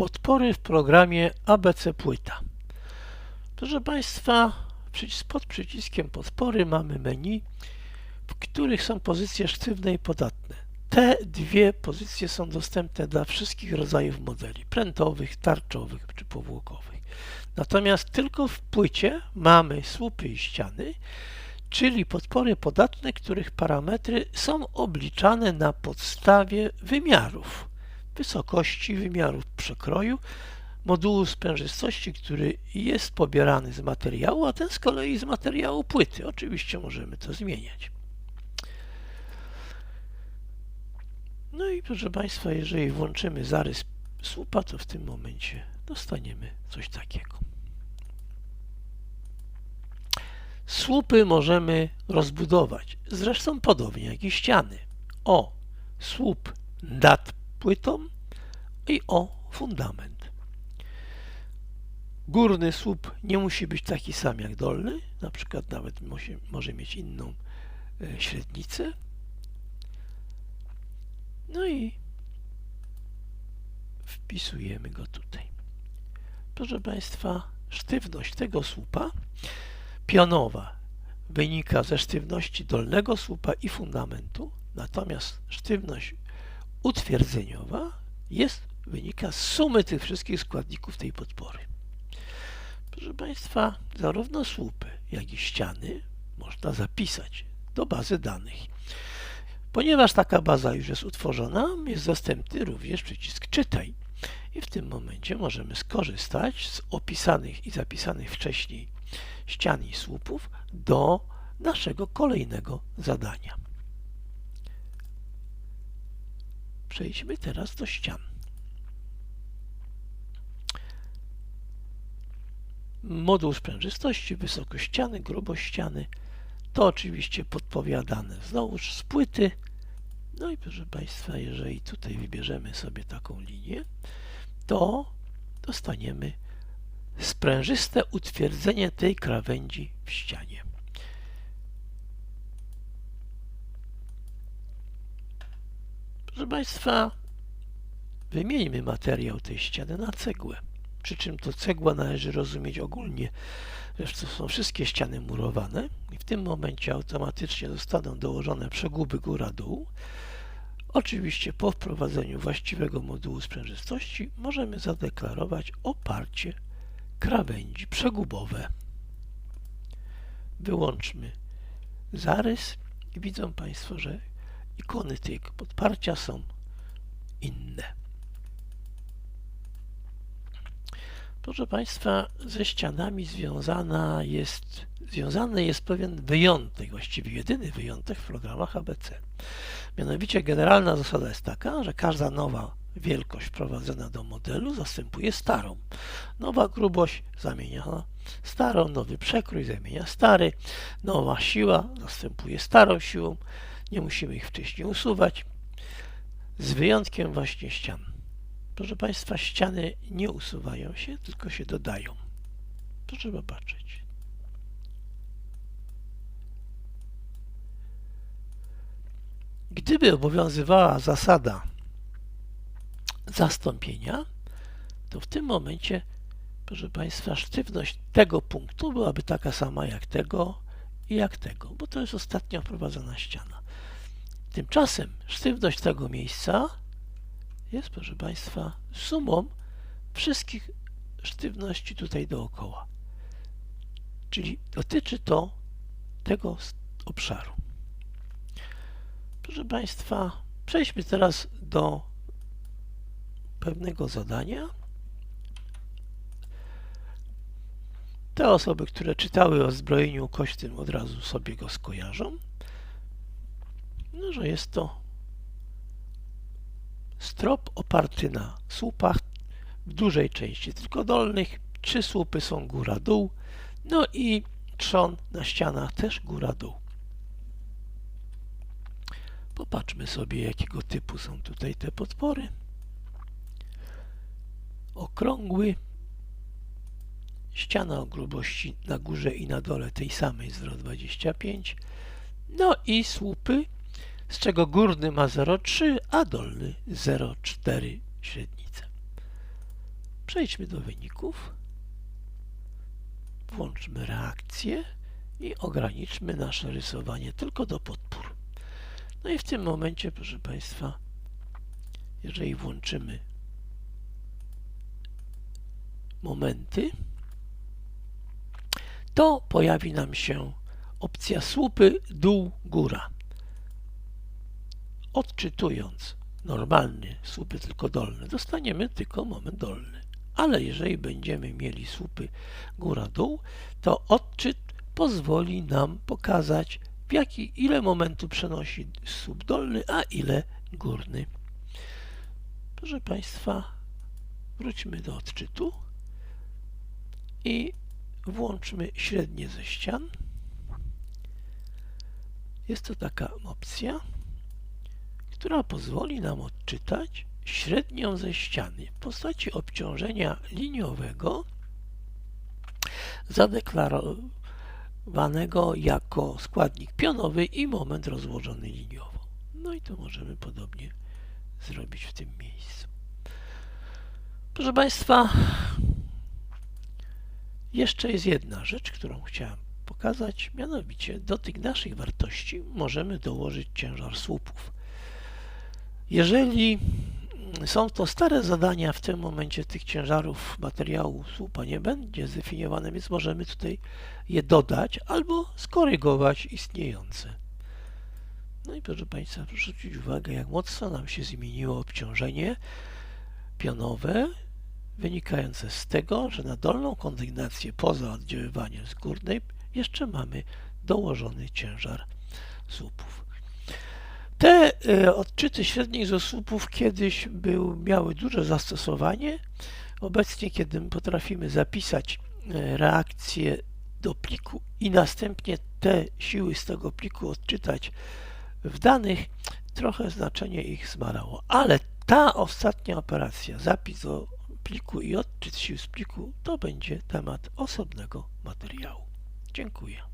Podpory w programie ABC Płyta. Proszę Państwa, pod przyciskiem podpory mamy menu, w których są pozycje sztywne i podatne. Te dwie pozycje są dostępne dla wszystkich rodzajów modeli prętowych, tarczowych czy powłokowych. Natomiast tylko w płycie mamy słupy i ściany, czyli podpory podatne, których parametry są obliczane na podstawie wymiarów wysokości, wymiarów przekroju, modułu sprężystości, który jest pobierany z materiału, a ten z kolei z materiału płyty. Oczywiście możemy to zmieniać. No i proszę Państwa, jeżeli włączymy zarys słupa, to w tym momencie dostaniemy coś takiego. Słupy możemy rozbudować, zresztą podobnie jak i ściany. O słup nad płytą i o fundament. Górny słup nie musi być taki sam jak dolny, na przykład nawet może, może mieć inną e, średnicę. No i wpisujemy go tutaj. Proszę Państwa, sztywność tego słupa pionowa wynika ze sztywności dolnego słupa i fundamentu, natomiast sztywność utwierdzeniowa jest, wynika z sumy tych wszystkich składników tej podpory. Proszę Państwa, zarówno słupy, jak i ściany można zapisać do bazy danych. Ponieważ taka baza już jest utworzona, jest dostępny również przycisk Czytaj. I w tym momencie możemy skorzystać z opisanych i zapisanych wcześniej ścian i słupów do naszego kolejnego zadania. Przejdźmy teraz do ścian. Moduł sprężystości, wysokość ściany, grubość ściany to oczywiście podpowiadane znowuż z płyty. No i proszę Państwa, jeżeli tutaj wybierzemy sobie taką linię, to dostaniemy sprężyste utwierdzenie tej krawędzi w ścianie. Proszę Państwa, wymieńmy materiał tej ściany na cegłę. Przy czym to cegła należy rozumieć ogólnie, że to są wszystkie ściany murowane i w tym momencie automatycznie zostaną dołożone przeguby góra-dół. Oczywiście po wprowadzeniu właściwego modułu sprzężystości możemy zadeklarować oparcie krawędzi przegubowe. Wyłączmy zarys i widzą Państwo, że ikony tego podparcia są inne. Proszę Państwa, ze ścianami związana jest, związany jest pewien wyjątek, właściwie jedyny wyjątek w programach ABC. Mianowicie generalna zasada jest taka, że każda nowa wielkość wprowadzona do modelu zastępuje starą. Nowa grubość zamienia starą, nowy przekrój zamienia stary, nowa siła zastępuje starą siłą, nie musimy ich wcześniej usuwać, z wyjątkiem właśnie ścian. Proszę Państwa, ściany nie usuwają się, tylko się dodają. Proszę popatrzeć. Gdyby obowiązywała zasada zastąpienia, to w tym momencie, proszę Państwa, sztywność tego punktu byłaby taka sama jak tego i jak tego, bo to jest ostatnio wprowadzona ściana. Tymczasem sztywność tego miejsca jest, proszę Państwa, sumą wszystkich sztywności tutaj dookoła. Czyli dotyczy to tego obszaru. Proszę Państwa, przejdźmy teraz do pewnego zadania. Te osoby, które czytały o zbrojeniu kościym od razu sobie go skojarzą. No, że jest to strop oparty na słupach w dużej części tylko dolnych. Trzy słupy są góra-dół. No i trzon na ścianach też góra-dół. Popatrzmy sobie, jakiego typu są tutaj te podpory. Okrągły, ściana o grubości na górze i na dole tej samej 0,25. No i słupy z czego górny ma 0,3, a dolny 0,4 średnicę. Przejdźmy do wyników. Włączmy reakcję i ograniczmy nasze rysowanie tylko do podpór. No i w tym momencie, proszę Państwa, jeżeli włączymy momenty, to pojawi nam się opcja słupy dół góra. Odczytując normalny słupy tylko dolne, dostaniemy tylko moment dolny. Ale jeżeli będziemy mieli słupy góra dół, to odczyt pozwoli nam pokazać w jaki, ile momentu przenosi słup dolny, a ile górny. Proszę Państwa, wróćmy do odczytu i włączmy średnie ze ścian. Jest to taka opcja, która pozwoli nam odczytać średnią ze ściany w postaci obciążenia liniowego zadeklarowanego jako składnik pionowy i moment rozłożony liniowo. No i to możemy podobnie zrobić w tym miejscu. Proszę Państwa, jeszcze jest jedna rzecz, którą chciałem pokazać, mianowicie do tych naszych wartości możemy dołożyć ciężar słupów. Jeżeli są to stare zadania, w tym momencie tych ciężarów materiału słupa nie będzie zdefiniowane, więc możemy tutaj je dodać albo skorygować istniejące. No i proszę Państwa, proszę zwrócić uwagę, jak mocno nam się zmieniło obciążenie pionowe wynikające z tego, że na dolną kondygnację poza oddziaływaniem z górnej jeszcze mamy dołożony ciężar słupów. Te e, odczyty średnich ze słupów kiedyś był, miały duże zastosowanie. Obecnie, kiedy potrafimy zapisać e, reakcję do pliku i następnie te siły z tego pliku odczytać w danych, trochę znaczenie ich zmalało. Ale ta ostatnia operacja, zapis do pliku i odczyt sił z pliku, to będzie temat osobnego materiału. Dziękuję.